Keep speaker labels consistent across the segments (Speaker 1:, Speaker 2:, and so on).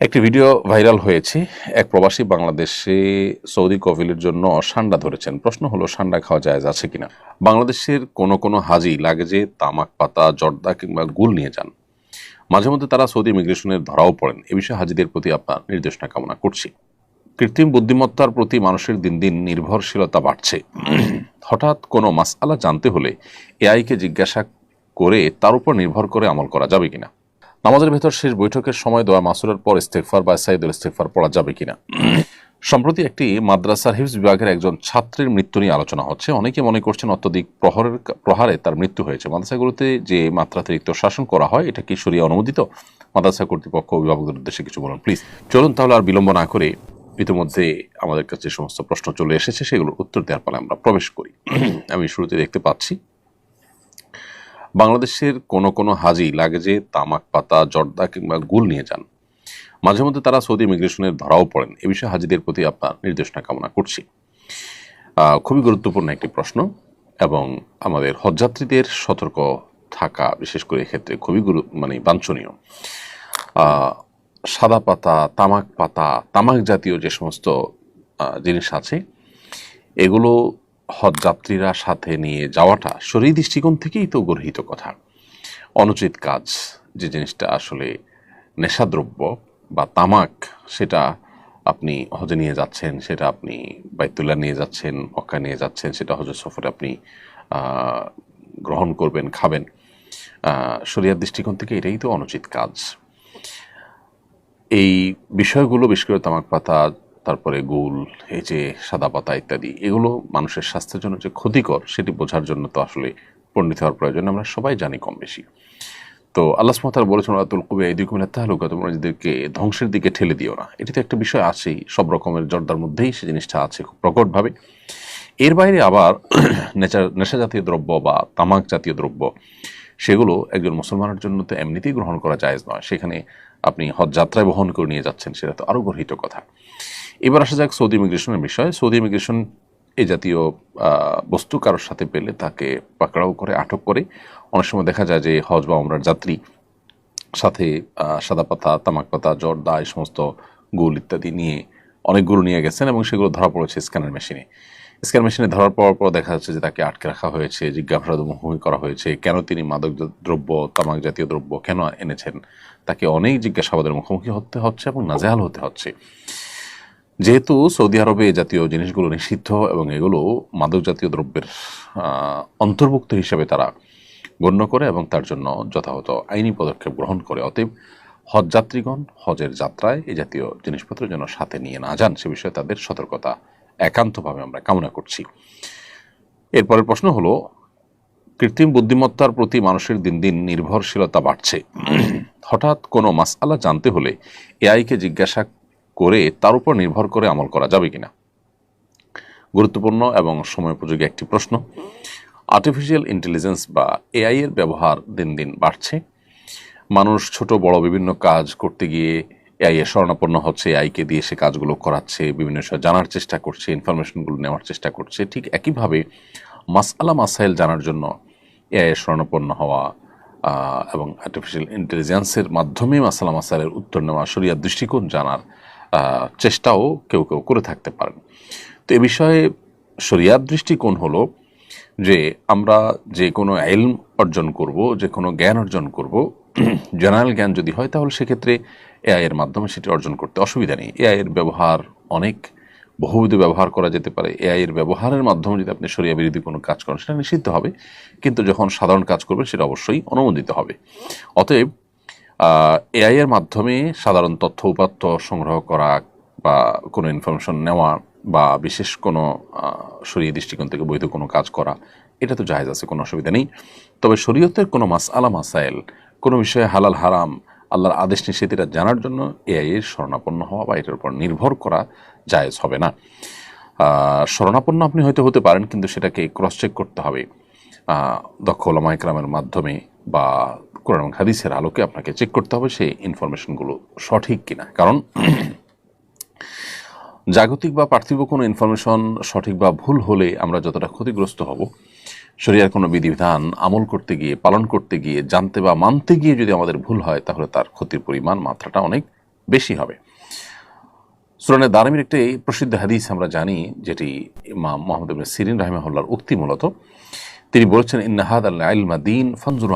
Speaker 1: একটি video viral হয়েছে। এক প্রবাসী বাংলাদেশে সৌদি কফিলের জন্য সান্ডা ধরেছেন। প্রশ্ন হলো, সান্ডা খাওয়া যায় আছে কিনা? বাংলাদেশের কোনো কোনো হাজি লাগেজে তামাক পাতা, জর্দা কিংবা গুল নিয়ে যান। মাঝে মধ্যে তারা সৌদি ইমিগ্রেশনের ধরাও পড়েন। এ বিষয়ে হাজিদের প্রতি আপনার নির্দেশনা কামনা করছি। কৃত্রিম বুদ্ধিমত্তার প্রতি মানুষের দিন দিন নির্ভরশীলতা বাড়ছে। হঠাৎ কোনো মাসআলা জানতে হলে এআইকে জিজ্ঞাসা করে তার উপর নির্ভর করে আমল করা যাবে কিনা? নামাজের ভেতর শেষ বৈঠকের সময় দোয়া মাসুরের পর ইস্তেকফার বা সাইদুল ইস্তেকফার পড়া যাবে কিনা? সম্প্রতি একটি মাদ্রাসার হিফজ বিভাগের একজন ছাত্রের মৃত্যু নিয়ে আলোচনা হচ্ছে। অনেকে মনে করছেন অত্যধিক প্রহরের প্রহারে তার মৃত্যু হয়েছে। মাদ্রাসাগুলোতে যে মাত্রাতিরিক্ত শাসন করা হয়, এটা কি সরিয়ে অনুমোদিত? মাদ্রাসা কর্তৃপক্ষ অভিভাবকদের উদ্দেশ্যে কিছু বলুন প্লিজ চলুন তাহলে আর বিলম্ব না করে ইতিমধ্যে আমাদের কাছে সমস্ত প্রশ্ন চলে এসেছে, সেগুলোর উত্তর দেওয়ার পরে আমরা প্রবেশ করি। আমি শুরুতে দেখতে পাচ্ছি বাংলাদেশের কোনো কোনো হাজি লাগেজে তামাক পাতা, জর্দা কিংবা গুল নিয়ে যান। মাঝে মধ্যে তারা সৌদি ইমিগ্রেশনের ধরাও পড়েন। এ বিষয়ে হাজিদের প্রতি আপনার নির্দেশনা কামনা করছি। খুবই গুরুত্বপূর্ণ একটি প্রশ্ন এবং আমাদের হজযাত্রীদের সতর্ক থাকা বিশেষ করে এক্ষেত্রে খুবই গুরু মানে বাঞ্ছনীয়। সাদা পাতা, তামাক পাতা, তামাক জাতীয় যে সমস্ত জিনিস আছে, এগুলো হজযাত্রীরা সাথে নিয়ে যাওয়াটা শরীর দৃষ্টিকোণ থেকেই তো গর্হিত কথা। অনুচিত কাজ, যে জিনিসটা আসলে নেশাদ্রব্য বা তামাক, সেটা আপনি হজে নিয়ে যাচ্ছেন, সেটা আপনি বাইতুল্লাহ নিয়ে যাচ্ছেন মক্কা নিয়ে যাচ্ছেন, সেটা হজের সফরে আপনি গ্রহণ করবেন, খাবেন। শরিয়ার দৃষ্টিকোণ থেকে এটাই তো অনুচিত কাজ। এই বিষয়গুলো বিশেষ করে তামাক পাতা তারপরে গুল এই যে সাদা পাতা ইত্যাদি, এগুলো মানুষের স্বাস্থ্যের জন্য যে ক্ষতিকর, সেটি বোঝার জন্য তো আসলে পণ্ডিত হওয়ার প্রয়োজন, আমরা সবাই জানি কম বেশি তো আল্লাহ সুমতাল বলেছেন আতুল কবি এদিকুমিল্লা তাহলুকা তোমরা নিজেদেরকে ধ্বংসের দিকে ঠেলে দিও না। এটি তো একটা বিষয় আছেই, সব রকমের জর্দার মধ্যেই সে জিনিসটা আছে খুব প্রকটভাবে। এর বাইরে আবার নেশা নেশা জাতীয় দ্রব্য বা তামাক জাতীয় দ্রব্য, সেগুলো একজন মুসলমানের জন্য তো এমনিতেই গ্রহণ করা জায়েজ নয়। সেখানে আপনি হজ যাত্রায় বহন করে নিয়ে যাচ্ছেন, সেটা তো আরও গর্হিত কথা। এবার আসা যাক সৌদি ইমিগ্রেশনের বিষয়। সৌদি ইমিগ্রেশন এ জাতীয় বস্তু কারোর সাথে পেলে তাকে পাকড়াও করে, আটক করে। অনেক সময় দেখা যায় যে হজ বা ওমরার যাত্রী সাথে সাদা পাতা, তামাক পাতা জর্দা এই সমস্ত গুল ইত্যাদি নিয়ে অনেকগুলো নিয়ে গেছেন এবং সেগুলো ধরা পড়েছে স্ক্যানার মেশিনে। স্ক্যান মেশিনে ধরার পর পর দেখা যাচ্ছে যে তাকে আটকে রাখা হয়েছে, জিজ্ঞাসাবাদ মুখোমুখি করা হয়েছে, কেন তিনি মাদক দ্রব্য, তামাক জাতীয় দ্রব্য কেন এনেছেন? তাকে অনেক জিজ্ঞাসাবাদের মুখোমুখি হতে হচ্ছে এবং নাজেহাল হতে হচ্ছে। যেহেতু সৌদি আরবে এই জাতীয় জিনিসগুলো নিষিদ্ধ এবং এগুলো মাদক জাতীয় দ্রব্যের অন্তর্ভুক্ত হিসেবে তারা গণ্য করে এবং তার জন্য যথাযথ আইনি পদক্ষেপ গ্রহণ করে। অতএব হজ যাত্রীগণ হজের যাত্রায় এই জাতীয় জিনিসপত্র যেন সাথে নিয়ে না যান, সে বিষয়ে তাদের সতর্কতা একান্তভাবে আমরা কামনা করছি। এরপরের প্রশ্ন হলো, কৃত্রিম বুদ্ধিমত্তার প্রতি মানুষের দিন দিন নির্ভরশীলতা বাড়ছে। হঠাৎ কোনো মাসআলা জানতে হলে এআইকে জিজ্ঞাসা করে তার উপর নির্ভর করে আমল করা যাবে কিনা? গুরুত্বপূর্ণ এবং সময়োপযোগী একটি প্রশ্ন। আর্টিফিশিয়াল ইন্টেলিজেন্স বা এআই এর ব্যবহার দিন দিন বাড়ছে। মানুষ ছোট, বড় বিভিন্ন কাজ করতে গিয়ে এআই এর শরণাপন্ন হচ্ছে এআইকে দিয়ে সে কাজগুলো করাচ্ছে, বিভিন্ন বিষয় জানার চেষ্টা করছে ইনফরমেশনগুলো নেওয়ার চেষ্টা করছে। ঠিক একইভাবে মাসআলা মাসাইল জানার জন্য এআই এর শরণাপন্ন হওয়া এবং আর্টিফিশিয়াল ইন্টেলিজেন্সের মাধ্যমে মাসালা মাসাইলের উত্তর নেওয়া, শরিয়ার দৃষ্টিকোণ জানার চেষ্টাও কেউ কেউ করে থাকতে পারেন। তো এ বিষয়ে শরিয়ার দৃষ্টিকোণ হলো যে আমরা যে কোনো এলম অর্জন করব, যে কোনো জ্ঞান অর্জন করব, জেনারেল জ্ঞান যদি হয় তাহলে সেক্ষেত্রে এআই এর মাধ্যমে সেটি অর্জন করতে অসুবিধা নেই। এআই এর ব্যবহার অনেক, বহুবিধ ব্যবহার করা যেতে পারে। এআই এর ব্যবহারের মাধ্যমে যদি আপনি সরিয়া বিরোধী কোনো কাজ করেন, সেটা নিষিদ্ধ হবে। কিন্তু যখন সাধারণ কাজ করবেন, সেটা অবশ্যই অনুমোদিত হবে। অতএব এআই এর মাধ্যমে সাধারণ তথ্য উপাত্ত সংগ্রহ করা বা কোনো ইনফরমেশন নেওয়া বা বিশেষ কোনো শরীয় দৃষ্টিকোণ থেকে বৈধ কোনো কাজ করা, এটা তো জায়েজ আছে, কোনো অসুবিধা নেই। তবে শরীয়তের কোনো মাস আলা মাসাইল, কোনো বিষয়ে হালাল, হারাম, আল্লাহর আদেশ নিষেধ এটা জানার জন্য এআই এর শরণাপন্ন হওয়া বা এটার উপর নির্ভর করা জায়েজ হবে না। শরণাপন্ন আপনি হয়তো হতে পারেন, কিন্তু সেটাকে ক্রস চেক করতে হবে। দক্ষ ওলামা মাধ্যমে বা কোরআন এবং হাদিসের আলোকে আপনাকে চেক করতে হবে সেই ইনফরমেশনগুলো সঠিক কিনা। কারণ জাগতিক বা পার্থিব কোনো ইনফরমেশন সঠিক বা ভুল হলে আমরা যতটা ক্ষতিগ্রস্ত হব, শরিয়ার কোনো বিধিবিধান আমল করতে গিয়ে, পালন করতে গিয়ে, জানতে বা মানতে গিয়ে যদি আমাদের ভুল হয়, তাহলে তার ক্ষতির পরিমাণ মাত্রাটা অনেক বেশি হবে। সুরানের দারামির একটি প্রসিদ্ধ হাদিস আমরা জানি, যেটি মা মোহাম্মদ সিরিন রাহিমাহুল্লাহর উক্তি মূলত তিনি বলেছেন ইন্নাহাদ আল্লাহ ইলমা দিন, ফনজুর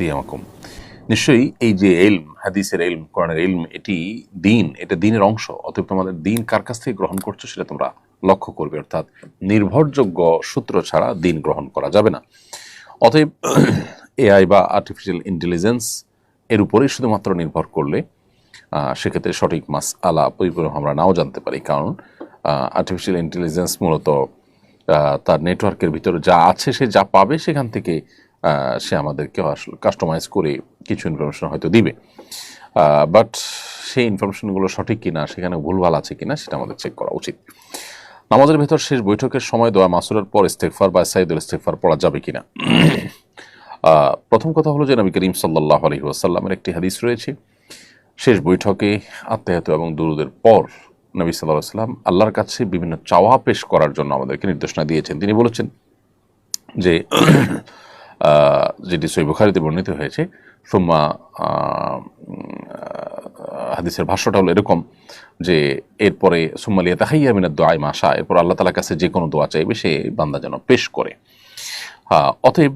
Speaker 1: দিয়ামাকুম। নিশ্চয়ই এই যে এলম, হাদিসের এলম, কোরআনের এলম, এটি দিন, এটা দিনের অংশ, অতএব তোমাদের দিন কার কাছ থেকে গ্রহণ করছ সেটা তোমরা লক্ষ্য করবে, অর্থাৎ নির্ভরযোগ্য সূত্র ছাড়া দিন গ্রহণ করা যাবে না। অতএব এআই বা আর্টিফিশিয়াল ইন্টেলিজেন্স এর উপরেই শুধুমাত্র নির্ভর করলে সেক্ষেত্রে সঠিক মাস আলা পরিপূর্ণ আমরা নাও জানতে পারি। কারণ আর্টিফিশিয়াল ইন্টেলিজেন্স মূলত তার নেটওয়ার্কের ভিতরে যা আছে সে যা পাবে সেখান থেকে সে আমাদেরকে আসলে কাস্টমাইজ করে কিছু ইনফরমেশন হয়তো দিবে। বাট সেই ইনফরমেশনগুলো সঠিক কিনা, সেখানে ভুলভাল আছে কিনা, সেটা আমাদের চেক করা উচিত। নামাজের ভেতর শেষ বৈঠকের সময় দোয়া মাসুরের পর ইস্তেকফার বা সাইদুল ইস্তেকফার পড়া যাবে কিনা? প্রথম কথা হলো যে নবী করিম সাল্লাহ আলহি আসাল্লামের একটি হাদিস রয়েছে। শেষ বৈঠকে আত্মাহত এবং দুরুদের পর নবী সাল্লাহ সাল্লাম আল্লাহর কাছে বিভিন্ন চাওয়া পেশ করার জন্য আমাদেরকে নির্দেশনা দিয়েছেন। তিনি বলেছেন যে যেটি সই বুখারিতে বর্ণিত হয়েছে, সোম্মা হাদিসের ভাষ্যটা হলো এরকম যে, এরপরে সোম্মালিয়া তাহাইয়া মিনার দোয়াই মাসা এরপর আল্লাহ তালার কাছে যে কোনো দোয়া চাইবে, সে বান্দা যেন পেশ করে। অতএব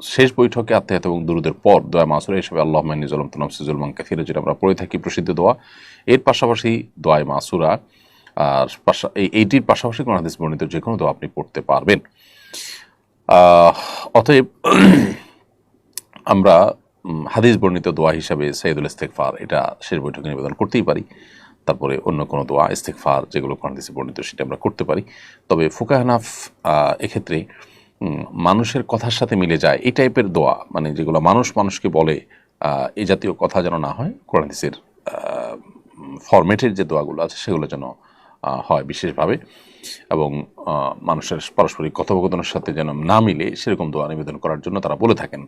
Speaker 1: শেষ বৈঠকে আত্মীয়তা এবং দুরুদের পর দোয়া মাসুর হিসেবে আল্লাহ নিজলম তনফসিজুলমান কাথিরা যেটা আমরা পড়ে থাকি প্রসিদ্ধ দোয়া। এর পাশাপাশি দোয়ায় মাসুরা, আর এইটির পাশাপাশি হাদিস বর্ণিত যে কোনো দোয়া আপনি পড়তে পারবেন। অতএব আমরা হাদিস বর্ণিত দোয়া হিসাবে সৈয়দুল ইস্তেকফার এটা শেষ বৈঠকে নিবেদন করতেই পারি। তারপরে অন্য কোনো দোয়া ইস্তেকফার যেগুলো কোন হাদিসে বর্ণিত, সেটা আমরা করতে পারি। তবে ফুকাহানাফ এক্ষেত্রে মানুষের কথার সাথে মিলে যায়। এই টাইপের দোয়া মানে যেগুলো মানুষ মানুষকে বলে এই জাতীয় কথা যেন না হয়, কোরআন হাদিসের ফরম্যাটের যে দোয়াগুলো আছে, সেগুলো যেন হয় বিশেষভাবে। এবং মানুষের পারস্পরিক কথোপকথনের সাথে যেন না মিলে, সেরকম দোয়া নিবেদন করার জন্য তারা বলে থাকেন।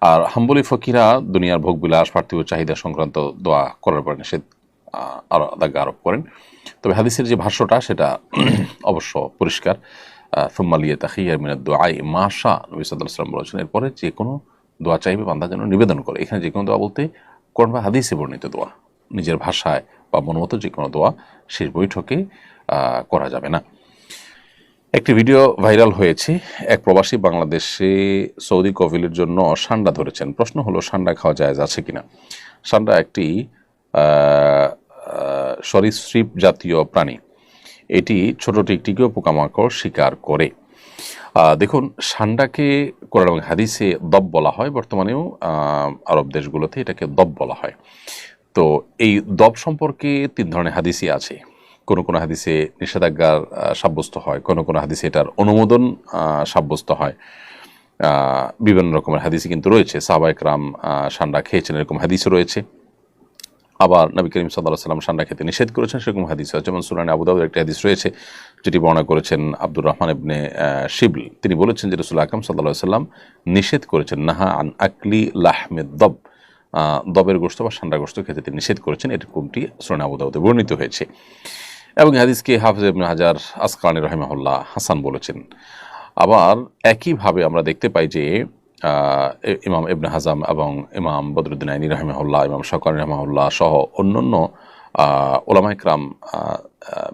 Speaker 1: আর হাম্বলি ফকিরা দুনিয়ার ভোগবিলাস পার্থিব চাহিদা সংক্রান্ত দোয়া করার পর নিষেধ আরও আদাগ্য আরোপ করেন। তবে হাদিসের যে ভাষ্যটা, সেটা অবশ্য পরিষ্কার। ফুম্মালিয়া তাহিয়া মিনাদ দোয়াই মাশা নবী সাল্লাহ সাল্লাম বলেছেন, এরপরে যে কোনো দোয়া চাইবে বান্দা যেন নিবেদন করে। এখানে যে কোনো দোয়া বলতে কোরআন বা হাদিসে বর্ণিত দোয়া, নিজের ভাষায় বা মনোমতো যে কোনো দোয়া শেষ বৈঠকে করা যাবে না। একটি ভিডিও ভাইরাল হয়েছে, এক প্রবাসী বাংলাদেশে সৌদি কফিলের জন্য সান্ডা ধরেছেন। প্রশ্ন হলো, সান্ডা খাওয়া যায় আছে কিনা? সান্ডা একটি সরীসৃপ জাতীয় প্রাণী। এটি ছোট টিকটিকেও পোকামাকড় শিকার করে। দেখুন, সান্ডাকে কোরআন এবং হাদিসে দব বলা হয়, বর্তমানেও আরব দেশগুলোতে এটাকে দব বলা হয়। তো এই দব সম্পর্কে তিন ধরনের হাদিসই আছে। কোনো কোনো হাদিসে নিষেধাজ্ঞার সাব্যস্ত হয়, কোনো কোনো হাদিসে এটার অনুমোদন সাব্যস্ত হয়। বিভিন্ন রকমের হাদিসই কিন্তু রয়েছে। সাহবায়ক রাম সান্ডা খেয়েছেন, এরকম হাদিসও রয়েছে। আবার নবী করিম সাল্লাহ সাল্লাম সান্ডা খেতে নিষেধ করেছেন সেরকম হাদিস আছে। যেমন সুরানি আবুদাউদের একটি হাদিস রয়েছে, যেটি বর্ণনা করেছেন আব্দুর রহমান ইবনে শিবল। তিনি বলেছেন যে রসুল আকরম সাল্লাহ সাল্লাম নিষেধ করেছেন, নাহা আন আকলি লাহমেদ দব। দবের গোস্ত বা সান্ডা গোস্ত খেতে তিনি নিষেধ করেছেন এরকমটি সুরানি আবুদাউদে বর্ণিত হয়েছে। এবং হাদিসকে হাফিজ ইবনে হাজার আসকানি রহিমাহুল্লাহ হাসান বলেছেন। আবার একইভাবে আমরা দেখতে পাই যে ইমাম ইবনে হাজাম এবং ইমাম বদরুদ্দিন আইনি রহমাহুল্লাহ, ইমাম শকর রহমাহুল্লাহ সহ অন্যান্য ওলামাইকরাম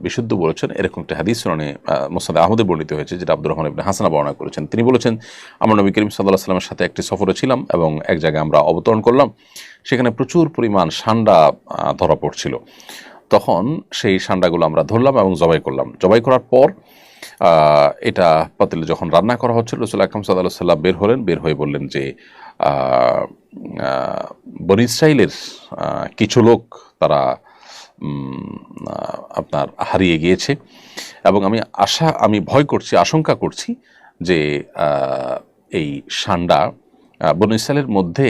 Speaker 1: বিশুদ্ধ বলেছেন। এরকম একটা হাদিস শুনানি মোসাদ আহমদে বর্ণিত হয়েছে, যেটা আব্দুর রহমান ইবনে হাসানা বর্ণনা করেছেন। তিনি বলেছেন, আমরা নবী করিম সাল্লাহ সাল্লামের সাথে একটি সফরে ছিলাম এবং এক জায়গায় আমরা অবতরণ করলাম। সেখানে প্রচুর পরিমাণ সান্ডা ধরা পড়ছিল। তখন সেই সান্ডাগুলো আমরা ধরলাম এবং জবাই করলাম। জবাই করার পর এটা পাতিলে যখন রান্না করা হচ্ছিল, রসুল আকরম সাল্লাহ সাল্লাম বের হলেন, বের হয়ে বললেন যে বনি ইসরাইলের কিছু লোক তারা আপনার হারিয়ে গিয়েছে এবং আমি আশা, আমি ভয় করছি, আশঙ্কা করছি যে এই সান্ডা বনু ইসরায়েলের মধ্যে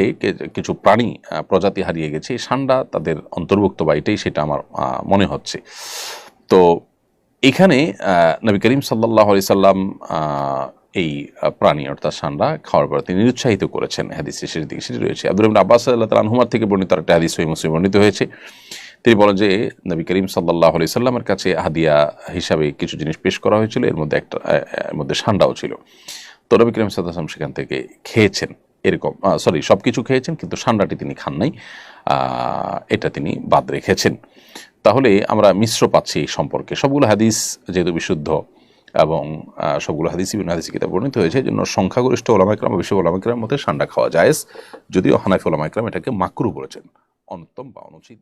Speaker 1: কিছু প্রাণী প্রজাতি হারিয়ে গেছে। এই সান্ডা তাদের অন্তর্ভুক্ত বা এটাই সেটা আমার মনে হচ্ছে। তো এখানে নবী করিম সাল্লাহ আলি সাল্লাম এই প্রাণী অর্থাৎ সান্ডা খাওয়ার পর তিনি নিরুৎসাহিত করেছেন। হাদিস শেষের দিকে সেটি রয়েছে। আব্দুল আব্বাস আল্লাহ তালহুমার থেকে বর্ণিত একটা হাদিস সহি মুসলিম বর্ণিত হয়েছে। তিনি বলেন যে, নবী করিম সাল্লাহ আলি সাল্লামের কাছে হাদিয়া হিসাবে কিছু জিনিস পেশ করা হয়েছিল, এর মধ্যে একটা এর মধ্যে সান্ডাও ছিল। তো নবী করিম সাল্লাম সেখান থেকে খেয়েছেন, এরকম সরি সব কিছু খেয়েছেন, কিন্তু সান্ডাটি তিনি খান নাই। এটা তিনি বাদ রেখেছেন। তাহলে আমরা মিশ্র পাচ্ছি এই সম্পর্কে। সবগুলো হাদিস যেহেতু বিশুদ্ধ এবং সবগুলো হাদিস বিভিন্ন হাদিস কিতাব বর্ণিত হয়েছে জন্য সংখ্যাগরিষ্ঠ ওলামাইকরাম বিশ্ব ওলামাইকরামের মধ্যে সান্ডা খাওয়া যায় যদিও হানাফি ওলামাইকরাম এটাকে মাকরু বলেছেন। অনুত্তম বা অনুচিত।